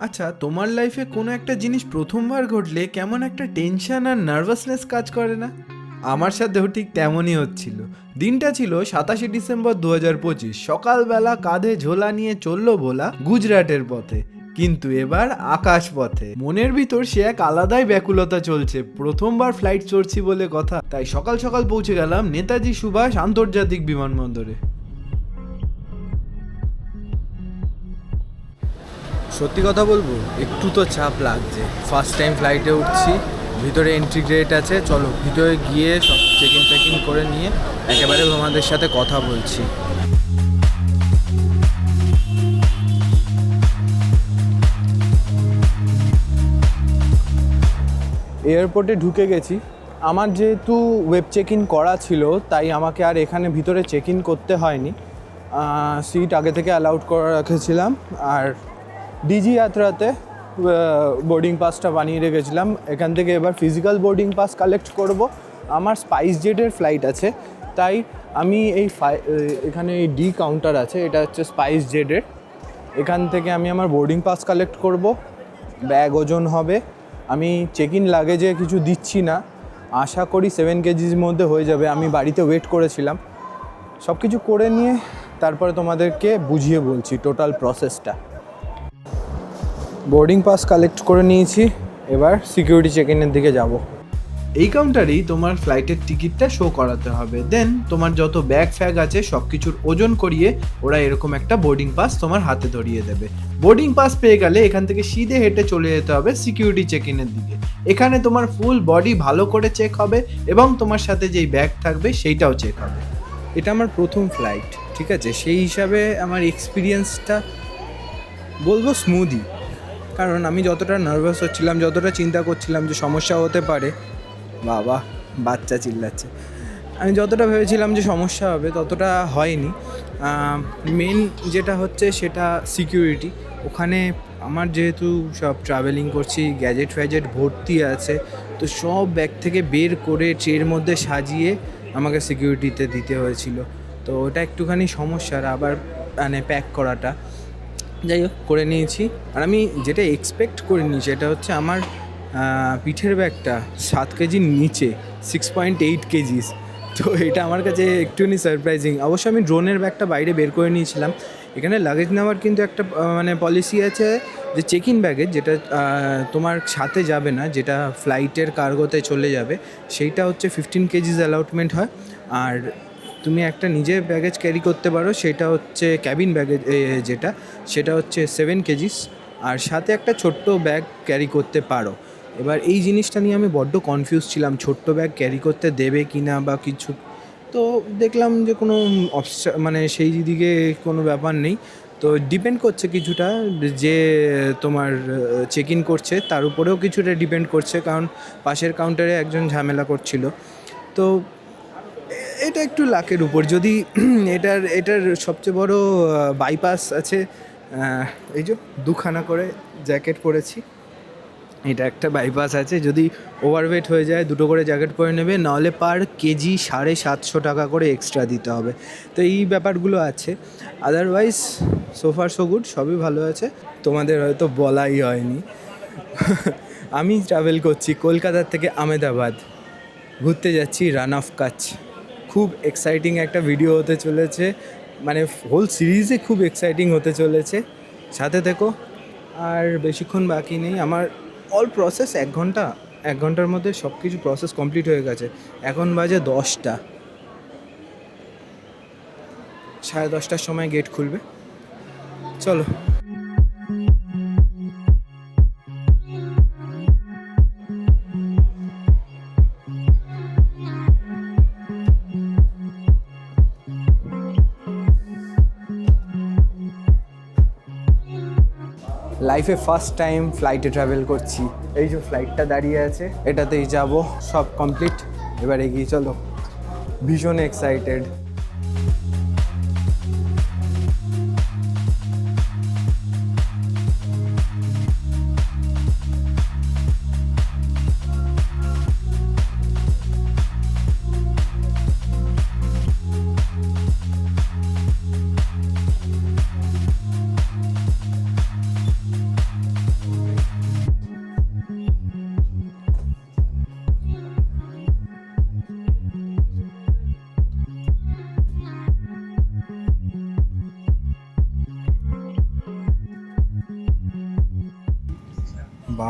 আচ্ছা তোমার লাইফে কোনো একটা জিনিস প্রথমবার ঘটলে কেমন একটা টেনশন আর নার্ভাসনেস কাজ করে না? আমার সাথেও ঠিক তেমনই হচ্ছিল। দিনটা ছিল সাতাশে ডিসেম্বর দু হাজার পঁচিশ। সকালবেলা কাঁধে ঝোলা নিয়ে চলল ভোলা গুজরাটের পথে। কিন্তু এবার আকাশ পথে। মনের ভিতর সে এক আলাদাই ব্যাকুলতা চলছে। প্রথমবার ফ্লাইট চড়ছি বলে কথা। তাই সকাল সকাল পৌঁছে গেলাম নেতাজি সুভাষ আন্তর্জাতিক বিমানবন্দরে। সত্যি কথা বলব, একটু তো চাপ লাগছে। ফার্স্ট টাইম ফ্লাইটে উঠছি, ভিতরে এন্ট্রি গ্রেট আছে, চলো ভিতরে গিয়ে সব চেক ইন ইন করে নিয়ে একেবারে তোমাদের সাথে কথা বলছি। এয়ারপোর্টে ঢুকে গেছি। আমার যেহেতু ওয়েব চেক ইন করা ছিল, তাই আমাকে আর এখানে ভিতরে চেক ইন করতে হয়নি। সিট আগে থেকে অ্যালাউড করে রেখেছিলাম, আর ডিজি যাত্রাতে বোর্ডিং পাসটা বানিয়ে রেখেছিলাম। এখান থেকে এবার ফিজিক্যাল বোর্ডিং পাস কালেক্ট করব। আমার স্পাইস জেটের ফ্লাইট আছে। তাই আমি এই এখানে এই ডি কাউন্টার আছে। এটা হচ্ছে স্পাইস জেটের এখান থেকে আমি আমার বোর্ডিং পাস কালেক্ট করব। ব্যাগ ওজন হবে। আমি চেক ইন লাগেজে কিছু দিচ্ছি না। আশা করি সেভেন কেজির মধ্যে হয়ে যাবে। আমি বাড়িতে ওয়েট করেছিলাম। সব কিছু করে নিয়ে তারপরে তোমাদেরকে বুঝিয়ে বলছি টোটাল প্রসেসটা বোর্ডিং পাস কালেক্ট করে নিয়েছি। এবার সিকিউরিটি চেক ইনের দিকে যাব। এই কাউন্টারেই তোমার ফ্লাইটের টিকিটটা শো করাতে হবে। দেন তোমার যত ব্যাগ ফ্যাগ আছে সব কিছুর ওজন করিয়ে ওরা এরকম একটা বোর্ডিং পাস তোমার হাতে ধরিয়ে দেবে। বোর্ডিং পাস পেয়ে গেলে এখান থেকে সিধে হেঁটে চলে যেতে হবে সিকিউরিটি চেক ইনের দিকে। এখানে তোমার ফুল বডি ভালো করে চেক হবে এবং তোমার সাথে যেই ব্যাগ থাকবে সেইটাও চেক হবে। এটা আমার প্রথম ফ্লাইট ঠিক আছে? সেই হিসাবে আমার এক্সপিরিয়েন্সটা বলব স্মুদি কারণ আমি যতটা নার্ভাস হচ্ছিলাম, যতটা চিন্তা করছিলাম যে সমস্যা হতে পারে, বাবা, বাচ্চা চিল্লাচ্ছে। আমি যতটা ভেবেছিলাম যে সমস্যা হবে, ততটা হয়নি। মেন যেটা হচ্ছে সেটা সিকিউরিটি ওখানে আমার যেহেতু সব ট্রাভেলিং করছি গ্যাজেট ফ্যাজেট ভর্তি আছে, তো সব ব্যাগ থেকে বের করে ট্রের মধ্যে সাজিয়ে আমাকে সিকিউরিটিতে দিতে হয়েছিল। তো ওটা একটুখানি সমস্যার, আবার মানে প্যাক করাটা। যাই হোক, করে নিয়েছি। আর আমি যেটা এক্সপেক্ট করিনি সেটা হচ্ছে আমার পিঠের ব্যাগটা সাত কেজির নিচে সিক্স পয়েন্ট এইট কেজিস। তো এটা আমার কাছে একটুখানি সারপ্রাইজিং অবশ্য আমি ড্রোনের ব্যাগটা বাইরে বের করে নিয়েছিলাম। এখানে লাগেজ নেওয়ার কিন্তু একটা মানে পলিসি আছে যে চেক ইন ব্যাগেজ যেটা তোমার সাথে যাবে না, যেটা ফ্লাইটের কার্গোতে চলে যাবে, সেইটা হচ্ছে ফিফটিন কেজিস অ্যালাউটমেন্ট হয়। আর তুমি একটা নিজের ব্যাগেজ ক্যারি করতে পারো, সেটা হচ্ছে ক্যাবিন ব্যাগেজ যেটা, সেটা হচ্ছে সেভেন কেজিস, আর সাথে একটা ছোট্ট ব্যাগ ক্যারি করতে পারো। এবার এই জিনিসটা নিয়ে আমি বড্ড কনফিউজ ছিলাম, ছোট্ট ব্যাগ ক্যারি করতে দেবে কি না বা কিছু, তো দেখলাম যে কোনো অবস্ট্রা মানে সেই দিকে কোনো ব্যাপার নেই। তো ডিপেন্ড করছে কিছুটা, যে তোমার চেক ইন করছে, তার উপরেও কিছুটা ডিপেন্ড করছে, কারণ পাশের কাউন্টারে একজন ঝামেলা করছিল। তো এটা একটু লাকের উপর। যদি এটার এটার সবচেয়ে বড় বাইপাস আছে এই যে দুখানা করে জ্যাকেট পরেছি, এটা একটা বাইপাস আছে। যদি ওভারওয়েট হয়ে যায়, দুটো করে জ্যাকেট পরে নেবে, নাহলে পার কেজি সাড়ে সাতশো টাকা করে এক্সট্রা দিতে হবে। তো এই ব্যাপারগুলো আছে। আদারওয়াইজ সোফার সো গুড সবই ভালো আছে। তোমাদের হয়তো বলাই হয়নি। আমি ট্রাভেল করছি কলকাতার থেকে আমেদাবাদ। ঘুরতে যাচ্ছি রান অফ কাচ। খুব এক্সাইটিং একটা ভিডিও হতে চলেছে। মানে হোল সিরিজে খুব এক্সাইটিং হতে চলেছে। সাথে থেকো। আর বেশিক্ষণ বাকি নেই। আমার অল প্রসেস এক ঘণ্টা, এক ঘণ্টার মধ্যে সব কিছু প্রসেস কমপ্লিট হয়ে গেছে। এখন বাজে দশটা। সাড়ে দশটার সময় গেট খুলবে। চলো। লাইফে ফার্স্ট টাইম ফ্লাইটে ট্রাভেল করছি। এই যে ফ্লাইটটা দাঁড়িয়ে আছে, এটাতেই যাব। সব কমপ্লিট এবার এগিয়ে চলো। ভীষণ এক্সাইটেড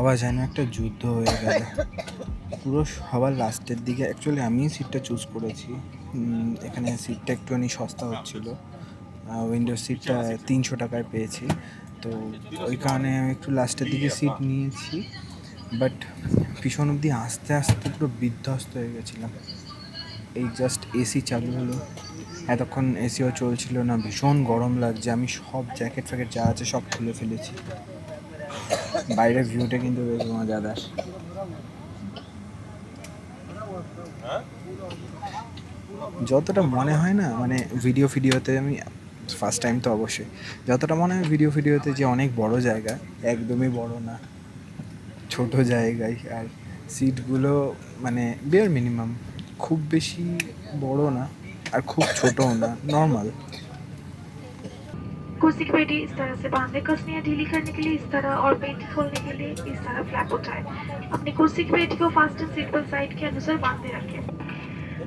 বাবা যেন একটা যুদ্ধ হয়ে গেল। পুরো সবার লাস্টের দিকে অ্যাকচুয়ালি আমি সিটটা চুজ করেছি। এখানে সিটটা একটুখানি সস্তা হচ্ছিল। উইন্ডোর সিটটা তিনশো টাকায় পেয়েছি। তো ওই কারণে আমি একটু লাস্টের দিকে সিট নিয়েছি। বাট ভীষণ অবধি আস্তে আস্তে পুরো বিধ্বস্ত হয়ে গেছিলাম। এই জাস্ট এসি চালু হলো। এতক্ষণ এসিও চলছিল না। ভীষণ গরম লাগছে। আমি সব জ্যাকেট ফ্যাকেট যা আছে সব খুলে ফেলেছি। বাইরের ভিউটা কিন্তু বেশ মজাদার। যতটা মনে হয় না মানে ভিডিও ফিডিওতে আমি ফার্স্ট টাইম তো অবশ্যই যতটা মনে হয় ভিডিও ফিডিওতে যে অনেক বড় জায়গা একদমই বড় না ছোট জায়গায় আর সিটগুলো মানে বেয়ার মিনিমাম খুব বেশি বড় না আর খুব ছোটও না নর্মাল कुर्सी की पेटी इस तरह से बांधे कसने या ढीली करने के लिए इस तरह और पेटी खोलने के लिए इस तरह फ्लैप उठाए अपनी कुर्सी की पेटी को फास्टन सीट बेल्ट साइड के अनुसार बांधे रखें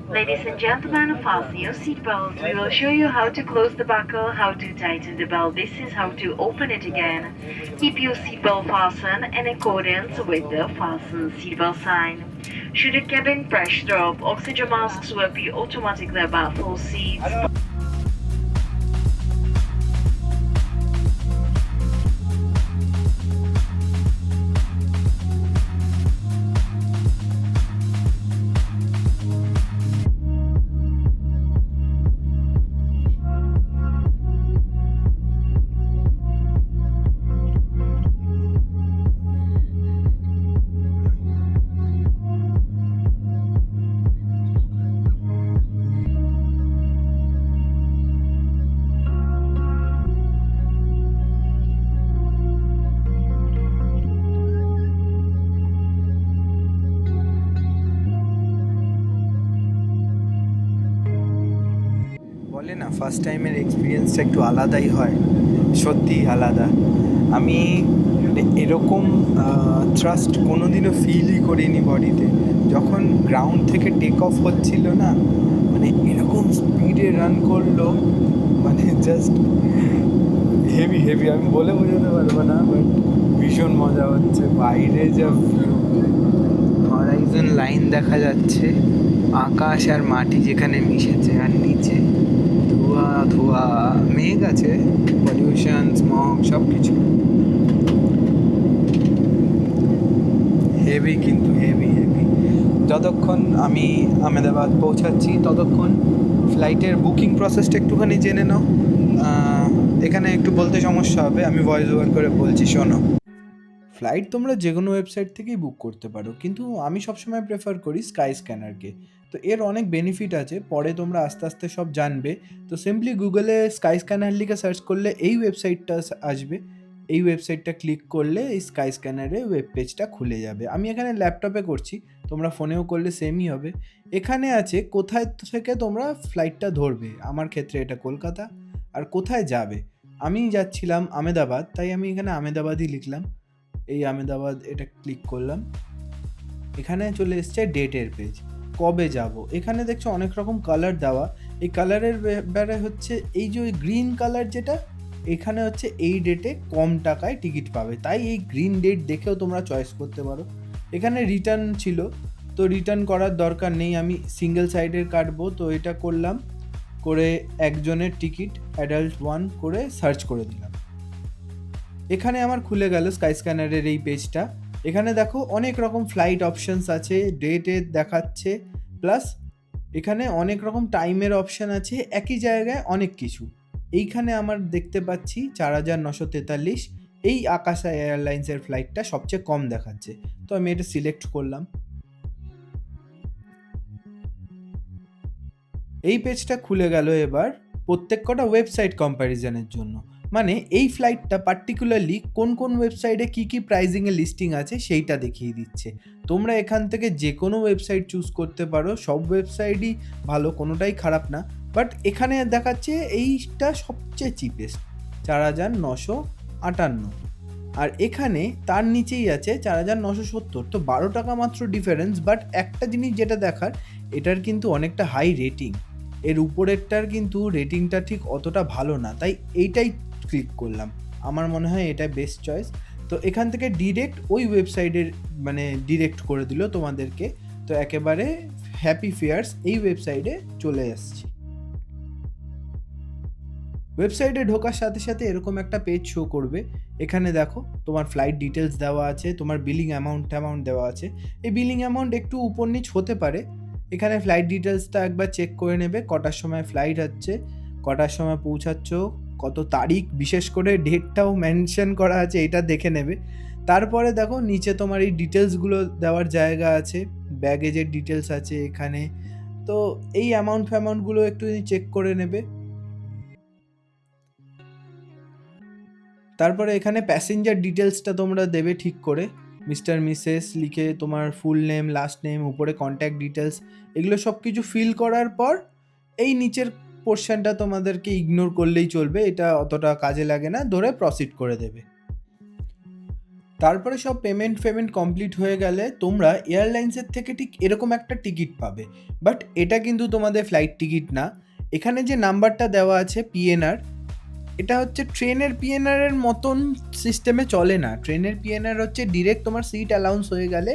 Ladies and gentlemen, fasten your seatbelt. We will show you how to close the buckle, how to tighten the belt. This is how to open it again. Keep your seatbelt fastened in accordance with the fasten seatbelt sign. Should the cabin pressure drop, oxygen masks will be automatically about full seats. First টাইমের এক্সপিরিয়েন্সটা একটু আলাদাই হয়। সত্যি আলাদা। আমি মানে এরকম ট্রাস্ট কোনোদিনও ফিলই করিনি বডিতে। যখন গ্রাউন্ড থেকে টেক অফ হচ্ছিল না মানে এরকম স্পিডে রান করল মানে জাস্ট হেভি হেভি আমি বলে বোঝাতে পারব না বাট ভীষণ মজা হচ্ছে। বাইরে যা হরাইজন লাইন দেখা যাচ্ছে, আকাশ আর মাটি যেখানে মিশেছে আর নিচে। ধোয়া, মেঘ আছে পলিউশন স্মগ সব কিছু হেভি কিন্তু হেভি হেভি যতক্ষণ আমি আহমেদাবাদ পৌঁছাচ্ছি, ততক্ষণ ফ্লাইটের বুকিং প্রসেসটা একটুখানি জেনে নাও। এখানে একটু বলতে সমস্যা হবে, আমি ভয়েস ওভার করে বলছি, শোনো। ফ্লাইট তোমরা যে কোনো ওয়েবসাইট থেকেই বুক করতে পারো। কিন্তু আমি সবসময় প্রেফার করি স্কাই স্ক্যানারকে তো এর অনেক বেনিফিট আছে, পরে তোমরা আস্তে আস্তে সব জানবে। তো সিম্পলি গুগলে স্কাই স্ক্যানার লিখে সার্চ করলে এই ওয়েবসাইটটা আসবে। এই ওয়েবসাইটটা ক্লিক করলে এই স্কাই স্ক্যানারে ওয়েব পেজটা খুলে যাবে। আমি এখানে ল্যাপটপে করছি, তোমরা ফোনেও করলে সেমই হবে। এখানে আছে কোথায় থেকে তোমরা ফ্লাইটটা ধরবে। আমার ক্ষেত্রে এটা কলকাতা। আর কোথায় যাবে? আমি যাচ্ছিলাম আমেদাবাদ, তাই আমি এখানে আমেদাবাদই লিখলাম। এই আমেদাবাদ এটা ক্লিক করলাম। এখানে চলে এসছে ডেটের পেজ কবে যাব? এখানে দেখছ অনেক রকম কালার দেওয়া। এই কালারের ব্যাপারে হচ্ছে এই যে ওই গ্রিন কালার যেটা, এখানে হচ্ছে এই ডেটে কম টাকায় টিকিট পাবে। তাই এই গ্রিন ডেট দেখেও তোমরা চয়েস করতে পারো। এখানে রিটার্ন ছিল, তো রিটার্ন করার দরকার নেই। আমি সিঙ্গেল সাইডের কাটবো, তো এটা করলাম। করে একজনের টিকিট অ্যাডাল্ট ওয়ান করে সার্চ করে দিলাম। এখানে আমার খুলে গেল স্কাই স্ক্যানারের এই পেজটা এখানে দেখো অনেক রকম ফ্লাইট অপশনস আছে ডেটে দেখাচ্ছে প্লাস এখানে অনেক রকম টাইমের অপশান আছে, একই জায়গায় অনেক কিছু। এইখানে আমার দেখতে পাচ্ছি চার হাজার নশো তেতাল্লিশ। এই আকাশা এয়ারলাইন্সের ফ্লাইটটা সবচেয়ে কম দেখাচ্ছে। তো আমি এটা সিলেক্ট করলাম। এই পেজটা খুলে গেল এবার প্রত্যেক কটা ওয়েবসাইট কম্প্যারিজনের জন্য। মানে এই ফ্লাইটটা পার্টিকুলারলি কোন কোন ওয়েবসাইটে কী কী প্রাইজিংয়ে লিস্টিং আছে সেইটা দেখিয়ে দিচ্ছে। তোমরা এখান থেকে যে কোনো ওয়েবসাইট চুজ করতে পারো, সব ওয়েবসাইটই ভালো, কোনোটাই খারাপ না। বাট এখানে দেখাচ্ছে এইটা সবচেয়ে চিপেস্ট চার হাজার নশো আটান্ন। আর এখানে তার নিচেই আছে চার হাজার নশো সত্তর। তো বারো টাকা মাত্র ডিফারেন্স বাট একটা জিনিস যেটা দেখার, এটার কিন্তু অনেকটা হাই রেটিং এর উপরেরটার কিন্তু রেটিংটা ঠিক অতটা ভালো না। তাই এইটাই ক্লিক করলাম। আমার মনে হয় এটা বেস্ট চয়েস তো এখান থেকে ডিরেক্ট ওই ওয়েবসাইটের মানে ডিরেক্ট করে দিল তোমাদেরকে। তো একেবারে হ্যাপি ফেয়ার্স এই ওয়েবসাইটে চলে এসেছি। ওয়েবসাইটে ঢোকার সাথে সাথে এরকম একটা পেজ শো করবে। এখানে দেখো, তোমার ফ্লাইট ডিটেলস দেওয়া আছে, তোমার বিলিং অ্যামাউন্ট অ্যামাউন্ট দেওয়া আছে। এই বিলিং অ্যামাউন্ট একটু উপর নিচ হতে পারে। এখানে ফ্লাইট ডিটেলসটা একবার চেক করে নেবে, কটার সময় ফ্লাইট হচ্ছে, কটার সময় পৌঁছাচ্ছ কত তারিখ, বিশেষ করে ডেটটাও মেনশন করা আছে, এটা দেখে নেবে। তারপরে দেখো, নিচে তোমার এই ডিটেলসগুলো দেওয়ার জায়গা আছে ব্যাগেজের ডিটেলস আছে এখানে। তো এই অ্যামাউন্ট ফ্যামাউন্টগুলো একটু চেক করে নেবে। তারপরে এখানে প্যাসেঞ্জার ডিটেলসটা তোমরা দেবে ঠিক করে। মিস্টার মিসেস লিখে তোমার ফুল নেম লাস্ট নেম উপরে কন্ট্যাক্ট ডিটেলস এগুলো সব কিছু ফিল করার পর, এই নিচের পোর্শনটা তোমাদেরকে ইগনোর করলেই চলবে, এটা অতটা কাজে লাগে না, ধরে প্রসিড করে দেবে। তারপরে সব পেমেন্ট ফেমেন্ট কমপ্লিট হয়ে গেলে তোমরা এয়ারলাইন্সের থেকে ঠিক এরকম একটা টিকিট পাবে। বাট এটা কিন্তু তোমাদের ফ্লাইট টিকিট না। এখানে যে নাম্বারটা দেওয়া আছে পিএনআর এটা হচ্ছে ট্রেনের পিএনআর এর মতন সিস্টেমে চলে না। ট্রেনের পিএনআর হচ্ছে ডিরেক্ট তোমার সিট অ্যালাউন্স হয়ে গেলে,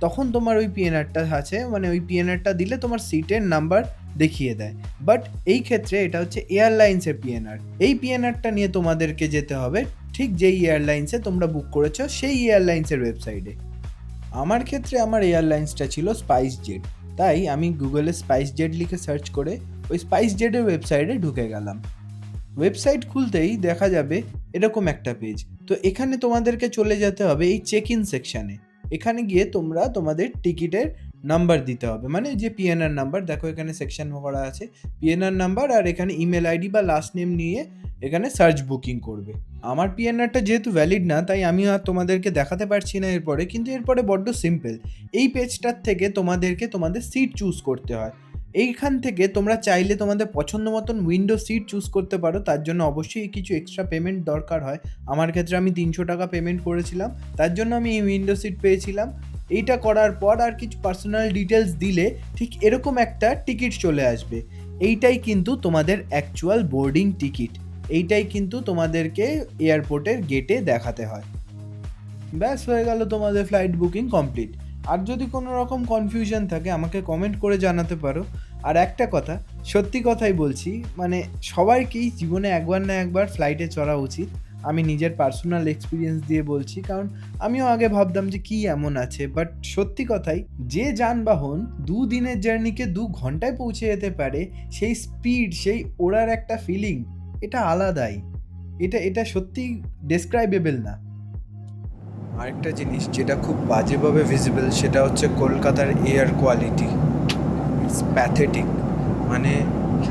তখন তোমার ওই পিএনআরটা আছে। মানে ওই পিএনআরটা দিলে তোমার সিটের নাম্বার দেখিয়ে দেয়। বাট এই ক্ষেত্রে এটা হচ্ছে এয়ারলাইন্সের পিএনআর এই পিএনআরটা নিয়ে তোমাদেরকে যেতে হবে, ঠিক যেই এয়ারলাইন্সে তোমরা বুক করেছ সেই এয়ারলাইন্সের ওয়েবসাইটে আমার ক্ষেত্রে আমার এয়ারলাইন্সটা ছিল স্পাইস জেট তাই আমি গুগলে স্পাইস জেট লিখে সার্চ করে ওই স্পাইস জেটের ওয়েবসাইটে ঢুকে গেলাম। ওয়েবসাইট খুলতেই দেখা যাবে এরকম একটা পেজ তো এখানে তোমাদেরকে চলে যেতে হবে এই চেক ইন সেকশানে এখানে গিয়ে তোমরা তোমাদের টিকিটের নাম্বার দিতে হবে। মানে যে পিএনআর নাম্বার, দেখো এখানে সেকশন করা আছে। পিএনআর নাম্বার আর এখানে ইমেল আইডি বা লাস্ট নেম নিয়ে এখানে সার্চ বুকিং করবে। আমার পিএনআরটা যেহেতু ভ্যালিড না, তাই আমি আর তোমাদেরকে দেখাতে পারছি না এরপরে, কিন্তু এরপরে বড্ড সিম্পল এই পেজটার থেকে তোমাদেরকে তোমাদের সিট চুজ করতে হয়। এইখান থেকে তোমরা চাইলে তোমাদের পছন্দ মতন উইন্ডো সিট চুজ করতে পারো। তার জন্য অবশ্যই কিছু এক্সট্রা পেমেন্ট দরকার হয়। আমার ক্ষেত্রে আমি তিনশো টাকা পেমেন্ট করেছিলাম। তার জন্য আমি এই উইন্ডো সিট পেয়েছিলাম। এইটা করার পর আর কিছু পার্সোনাল ডিটেলস দিলে ঠিক এরকম একটা টিকিট চলে আসবে। এইটাই কিন্তু তোমাদের অ্যাকচুয়াল বোর্ডিং টিকিট এইটাই কিন্তু তোমাদেরকে এয়ারপোর্টের গেটে দেখাতে হয়। ব্যাস, হয়ে গেল তোমাদের ফ্লাইট বুকিং কমপ্লিট আর যদি কোনো রকম কনফিউশন থাকে, আমাকে কমেন্ট করে জানাতে পারো। আর একটা কথা, সত্যি কথাই বলছি মানে সবাইকেই জীবনে একবার না একবার ফ্লাইটে চড়া উচিত। আমি নিজের পার্সোনাল এক্সপিরিয়েন্স দিয়ে বলছি, কারণ আমিও আগে ভাবতাম যে কি এমন আছে। বাট সত্যি কথাই, যে যানবাহন দু দিনের জার্নিকে দু ঘন্টায় পৌঁছে যেতে পারে, সেই স্পিড সেই ওড়ার একটা ফিলিং এটা আলাদাই। এটা এটা সত্যি ডেসক্রাইবেবল না। আরেকটা জিনিস যেটা খুব বাজেভাবে ভিজিবল সেটা হচ্ছে কলকাতার এয়ার কোয়ালিটি ইটস প্যাথেটিক মানে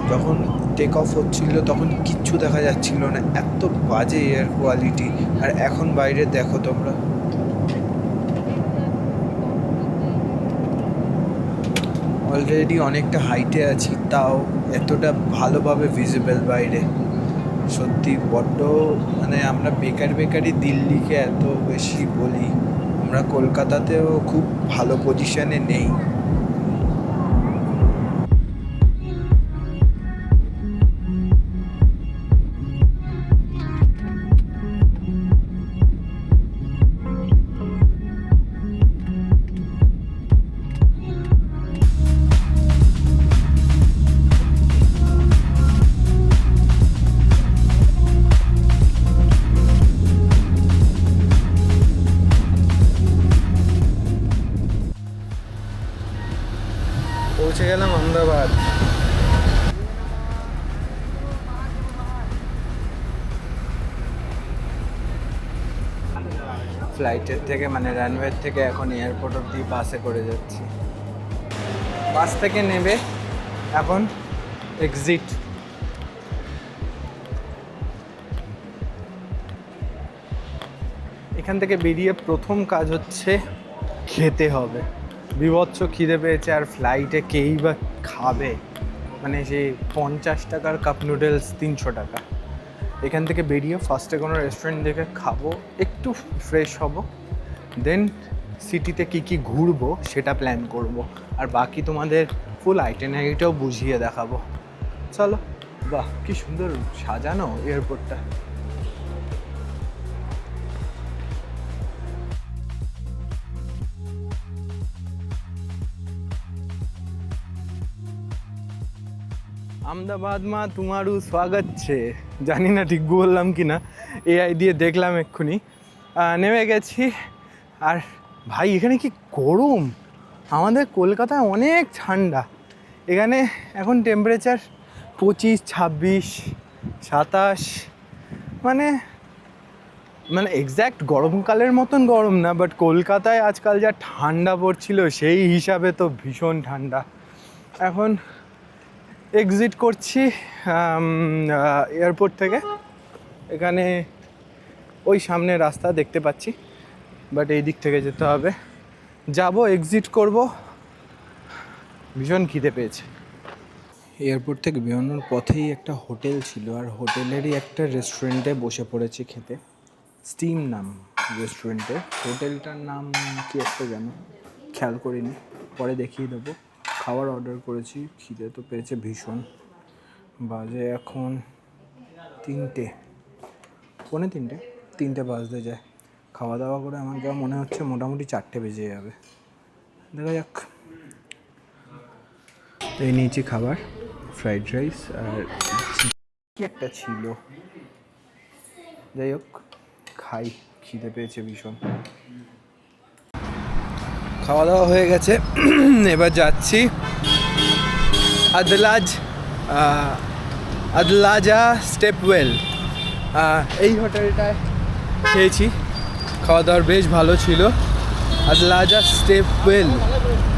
যখন টেক অফ হচ্ছিল তখন কিচ্ছু দেখা যাচ্ছিল না। এত বাজে এয়ার কোয়ালিটি আর এখন বাইরে দেখো তোমরা। অলরেডি অনেকটা হাইটে আছি, তাও এতটা ভালোভাবে ভিজিবল বাইরে। সত্যি বড্ড মানে আমরা বেকার বেকারই দিল্লিকে এত বেশি বলি। আমরা কলকাতাতেও খুব ভালো পজিশনে নেই। ফ্লাইটের থেকে মানে রানওয়ের থেকে এখন এয়ারপোর্ট অব্দি বাসে করে যাচ্ছি। বাস থেকে নেবে এখন এক্সিট এখান থেকে বেরিয়ে প্রথম কাজ হচ্ছে খেতে হবে। বিভৎস খিদে পেয়েছে আর ফ্লাইটে কেই বা খাবে? মানে সেই পঞ্চাশ টাকার কাপ নুডলস তিনশো টাকা। এখান থেকে বেরিয়ে ফার্স্টে কোনো রেস্টুরেন্ট দেখে খাব, একটু ফ্রেশ হব দেন সিটিতে কী কী ঘুরবো সেটা প্ল্যান করব। আর বাকি তোমাদের ফুল আইটেনারিটাও বুঝিয়ে দেখাবো। চলো, বাহ, কি সুন্দর সাজানো এয়ারপোর্টটা আমদাবাদમાં তোমারও স্বাগত છે জানি না ঠিক বললাম কি না। এআই দিয়ে দেখলাম এক্ষুনি। নেমে গেছি। আর ভাই, এখানে কি গরম? আমাদের কলকাতায় অনেক ঠান্ডা। এখানে এখন টেম্পারেচার পঁচিশ, ছাব্বিশ, সাতাশ। মানে মানে এক্স্যাক্ট গরমকালের মতন গরম না বাট কলকাতায় আজকাল যা ঠান্ডা পড়ছিল, সেই হিসাবে তো ভীষণ ঠান্ডা। এখন এক্সিট করছি এয়ারপোর্ট থেকে। এখানে ওই সামনে রাস্তা দেখতে পাচ্ছি বাট এই দিক থেকে যেতে হবে। যাব এক্সিট করব। ভীষণ খিদে পেয়েছে। এয়ারপোর্ট থেকে বেরোনোর পথেই একটা হোটেল ছিল, আর হোটেলেরই একটা রেস্টুরেন্টে বসে পড়েছি খেতে। স্টিম নাম রেস্টুরেন্টে হোটেলটার নাম কি একটা জানো, খেয়াল করিনি, পরে দেখিয়ে দেবো। খাবার অর্ডার করেছি, খিদে তো পেয়েছে ভীষণ। বাজে এখন তিনটে, পৌনে তিনটে তিনটে বাজতে যায়। খাওয়া দাওয়া করে আমার যা মনে হচ্ছে মোটামুটি চারটে বেজে যাবে। দেখা যাক। এই নিয়েছি খাবার, ফ্রাইড রাইস আর কি একটা ছিল। যাই হোক, খাই, খিদে পেয়েছে ভীষণ। খাওয়া দাওয়া হয়ে গেছে। এবার যাচ্ছি আদলাজ আদলাজা স্টেপওয়েল এই হোটেলটায় খেয়েছি। খাওয়া দাওয়ার বেশ ভালো ছিল। আদলাজা স্টেপওয়েল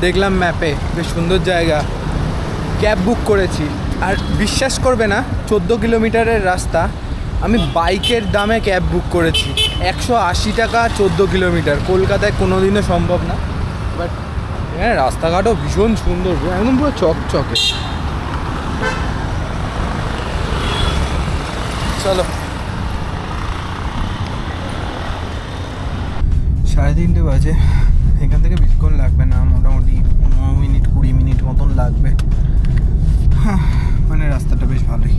দেখলাম ম্যাপে, বেশ সুন্দর জায়গা। ক্যাব বুক করেছি। আর বিশ্বাস করবে না, চোদ্দ কিলোমিটারের রাস্তা, আমি বাইকের দামে ক্যাব বুক করেছি। একশো আশি টাকা চোদ্দ কিলোমিটার, কলকাতায় কোনো দিনও সম্ভব না। হ্যাঁ রাস্তাঘাটও ভীষণ সুন্দর একদম পুরো চকচকে। চলো। সাড়ে তিনটে বাজে। এখান থেকে বেশিক্ষণ লাগবে না মোটামুটি পনেরো মিনিট কুড়ি মিনিট মতন লাগবে। হ্যাঁ, মানে রাস্তাটা বেশ ভালোই।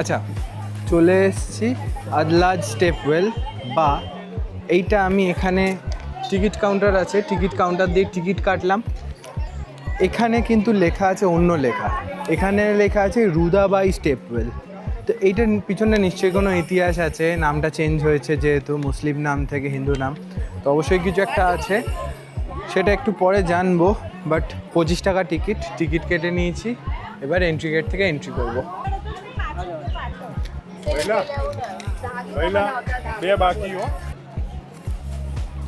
আচ্ছা চলে এসেছি আদলাজ স্টেপওয়েল বা এইটা আমি এখানে টিকিট কাউন্টার আছে, টিকিট কাউন্টার দিয়ে টিকিট কাটলাম। এখানে কিন্তু লেখা আছে অন্য লেখা। এখানে লেখা আছে রুদা রুদাবাই স্টেপওয়েল। তো এইটার পিছনে নিশ্চয়ই কোনো ইতিহাস আছে, নামটা চেঞ্জ হয়েছে যেহেতু মুসলিম নাম থেকে হিন্দু নাম। তো অবশ্যই কিছু একটা আছে, সেটা একটু পরে জানব বাট পঁচিশ টাকা টিকিট টিকিট কেটে নিয়েছি। এবার এন্ট্রি গেট থেকে এন্ট্রি করব।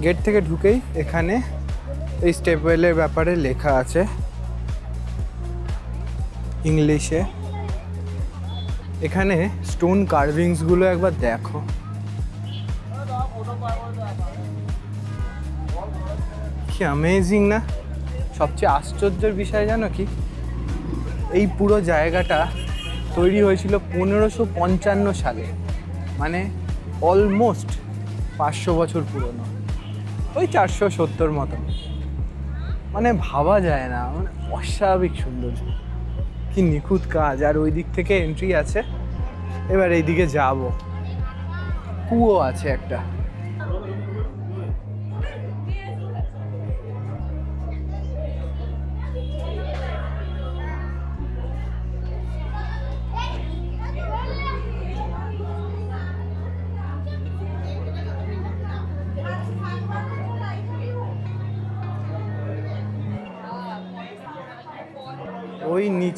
গেট থেকে ঢুকেই এখানে এই স্টেপওয়েলের ব্যাপারে লেখা আছে ইংলিশে। এখানে স্টোন কার্ভিংসগুলো একবার দেখো। কি অ্যামেজিং না? সবচেয়ে আশ্চর্যের বিষয় জানো কি? এই পুরো জায়গাটা তৈরি হয়েছিল পনেরোশো পঞ্চান্ন সালে। মানে অলমোস্ট পাঁচশো বছর পুরনো। ওই চারশো সত্তর মতো মানে ভাবা যায় না মানে অস্বাভাবিক সুন্দর কি নিখুঁত কাজ। আর ওই দিক থেকে এন্ট্রি আছে। এবার এইদিকে যাব। কুয়ো আছে একটা।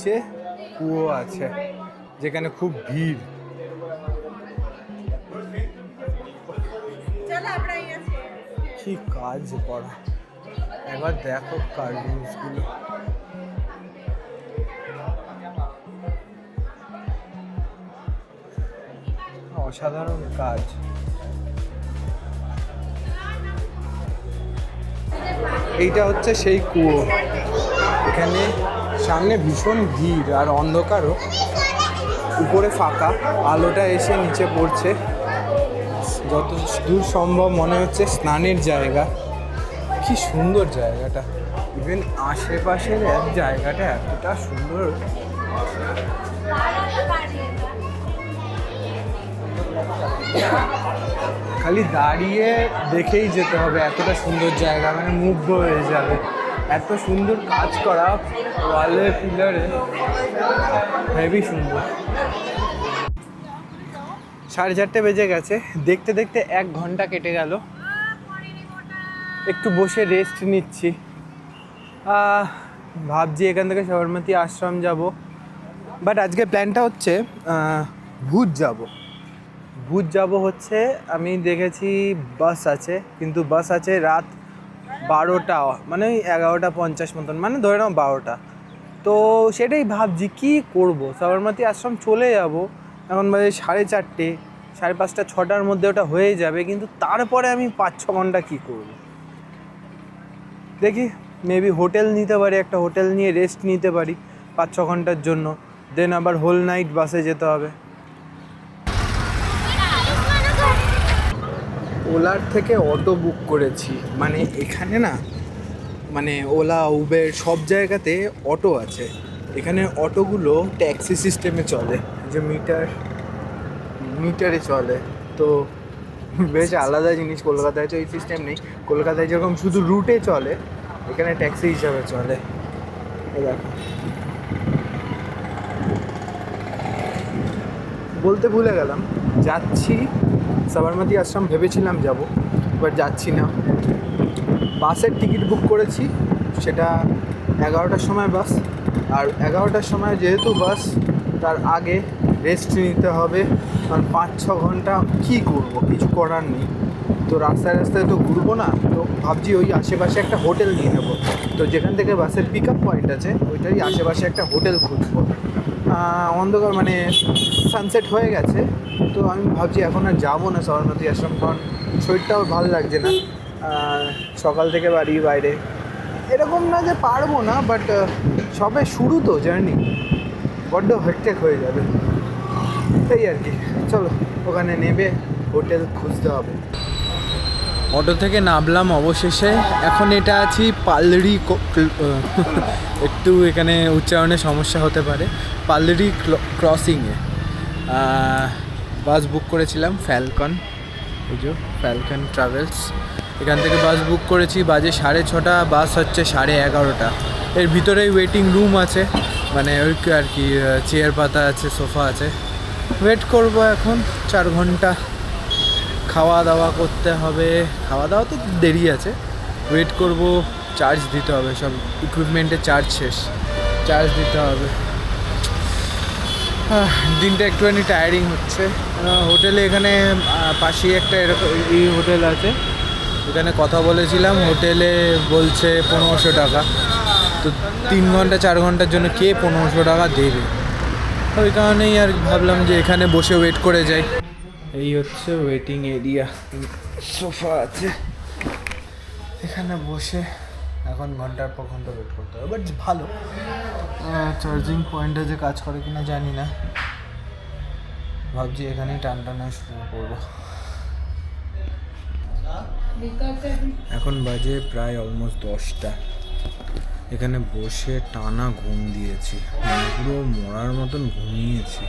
নিচে কুয়ো আছে যেখানে খুব ভিড়। কি কাজ করা। একবার দেখো কার্ভিংসগুলো অসাধারণ কাজ। এইটা হচ্ছে সেই কুয়ো। এখানে সামনে ভীষণ ভিড় আর অন্ধকারও। উপরে ফাঁকা, আলোটা এসে নিচে পড়ছে। যত দূর সম্ভব মনে হচ্ছে স্নানের জায়গা। কি সুন্দর জায়গাটা। ইভেন আশেপাশের এক জায়গাটা এতটা সুন্দর। খালি দাঁড়িয়ে দেখেই যেতে হবে, এতটা সুন্দর জায়গা মানে মুগ্ধ হয়ে যাবে। এত সুন্দর কাজ করা ওয়ালে, পিলারে। হেভি সুন্দর। সাড়ে চারটে বেজে গেছে। দেখতে দেখতে এক ঘণ্টা কেটে গেল। একটু বসে রেস্ট নিচ্ছি। ভাবছি এখান থেকে সবরমতী আশ্রম যাব। বাট আজকে প্ল্যানটা হচ্ছে ভূত যাব। ভূত যাব হচ্ছে, আমি দেখেছি বাস আছে, কিন্তু বাস আছে রাত বারোটা মানে ওই এগারোটা পঞ্চাশ মতন মানে ধরে নাও বারোটা। তো সেটাই ভাবছি, কি করব? সবরমতী আশ্রম চলে যাব, এখন বাজে সাড়ে চারটে, সাড়ে পাঁচটা, ছটার মধ্যে ওটা হয়ে যাবে, কিন্তু তারপরে আমি পাঁচ ছ ঘণ্টা কী করব? দেখি মেবি হোটেল নিতে পারি, একটা হোটেল নিয়ে রেস্ট নিতে পারি পাঁচ ছ ঘণ্টার জন্য। দেন আবার হোল নাইট বাসে যেতে হবে। ওলার থেকে অটো বুক করেছি। মানে এখানে না মানে ওলা, উবের সব জায়গাতে অটো আছে। এখানে অটোগুলো ট্যাক্সি সিস্টেমে চলে, যে মিটার, মিটারে চলে। তো বেশ আলাদা জিনিস কলকাতায় তো এই সিস্টেম নেই। কলকাতায় যেরকম শুধু রুটে চলে, এখানে ট্যাক্সি হিসাবে চলে। দেখো। বলতে ভুলে গেলাম, যাচ্ছি সাবরমতী আশ্রম ভেবেছিলাম যাব বাট যাচ্ছি না। বাসের টিকিট বুক করেছি, সেটা এগারোটার সময় বাস। আর এগারোটার সময় যেহেতু বাস, তার আগে রেস্ট নিতে হবে। কারণ পাঁচ ছ ঘণ্টা কী করব, কিছু করার নেই। তো রাস্তায় রাস্তায় তো ঘুরবো না, তো ভাবছি ওই আশেপাশে একটা হোটেল নিয়ে নেব। তো যেখান থেকে বাসের পিক আপ পয়েন্ট আছে, ওইটারই আশেপাশে একটা হোটেল খুঁজবো। অন্ধকার মানে সানসেট হয়ে গেছে, তো আমি ভাবছি এখন আর যাব না সবরমতী আশ্রম, কারণ শরীরটাও ভালো লাগছে না। সকাল থেকে বাড়ি বাইরে। এরকম না যে পারব না বাট সবে শুরু তো জার্নি বড্ড হেকটেক হয়ে যাবে। এই আর কি, চলো, ওখানে নেবে, হোটেল খুঁজতে হবে। অটো থেকে নামলাম অবশেষে। এখন এটা আছি পালড়ি একটু এখানে উচ্চারণে সমস্যা হতে পারে। পালড়ি ক্রসিংয়ে বাস বুক করেছিলাম ফ্যালকন যে ফ্যালকন ট্রাভেলস এখান থেকে বাস বুক করেছি, বাজে সাড়ে ছটা বাস হচ্ছে সাড়ে এগারোটা। এর ভিতরেই ওয়েটিং রুম আছে মানে ওই আর কি চেয়ার পাতা আছে সোফা আছে। ওয়েট করব এখন চার ঘণ্টা। খাওয়া দাওয়া করতে হবে। খাওয়া দাওয়া তো দেরি আছে। ওয়েট করব চার্জ দিতে হবে, সব ইকুইপমেন্টের চার্জ শেষ। চার্জ দিতে হবে। দিনটা একটুখানি টায়ারিং হচ্ছে। হোটেলে এখানে পাশেই একটা এরকম এই হোটেল আছে। এখানে কথা বলেছিলাম হোটেলে বলছে পনেরোশো টাকা। তো তিন ঘণ্টা, চার ঘণ্টার জন্য কে পনেরোশো টাকা দেবে? ওই কারণেই আর ভাবলাম যে এখানে বসে ওয়েট করে যাই। এই হচ্ছে ওয়েটিং এরিয়া সোফা আছে। এখানে বসে এখন ঘণ্টার পর ঘণ্টা ওয়েট করতে হবে বাট ভালো। চার্জিং পয়েন্টে যে কাজ করে কিনা জানি না। ভাবছি এখানেই টান টানা শুরু করব। এখন বাজে প্রায় অলমোস্ট দশটা। এখানে বসে টানা ঘুম দিয়েছি। মানে পুরো মরার মতন ঘুমিয়েছি।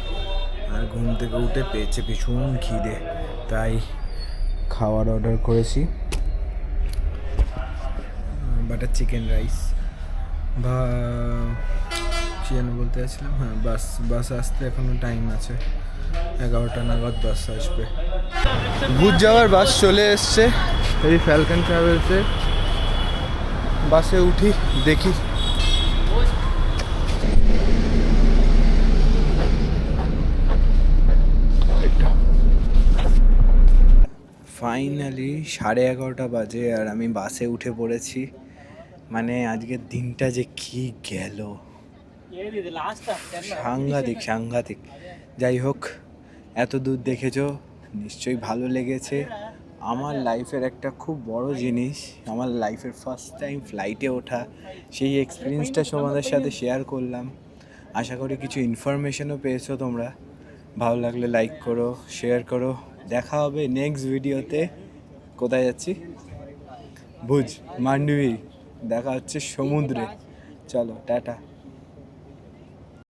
আর ঘুম থেকে উঠে পেয়েছে ভীষণ খিদে, তাই খাওয়ার অর্ডার করেছি। Butter chicken rice. বা যেন বলতে চাইছিলাম? হ্যাঁ বাস বাস আসতে এখনও টাইম আছে। এগারোটা নাগাদ বাস আসবে। ভূত যাওয়ার বাস চলে এসছে। এই ফ্যালকন ট্রাভেলসে বাসে উঠি, দেখি। ফাইনালি সাড়ে এগারোটা বাজে আর আমি বাসে উঠে পড়েছি। মানে আজকের দিনটা যে কি গেল। সাংঘাতিক সাংঘাতিক। যাই হোক এত দূর দেখেছ, নিশ্চয়ই ভালো লেগেছে। আমার লাইফের একটা খুব বড় জিনিস, আমার লাইফের ফার্স্ট টাইম ফ্লাইটে ওঠা, সেই এক্সপিরিয়েন্সটা তোমাদের সাথে শেয়ার করলাম। আশা করি কিছু ইনফরমেশনও পেয়েছ তোমরা। ভালো লাগলে লাইক করো শেয়ার করো। দেখা হবে নেক্সট ভিডিওতে কোথায় যাচ্ছি? ভুজ মান্ডুই। দেখা হচ্ছে সমুদ্রে। চলো টাটা।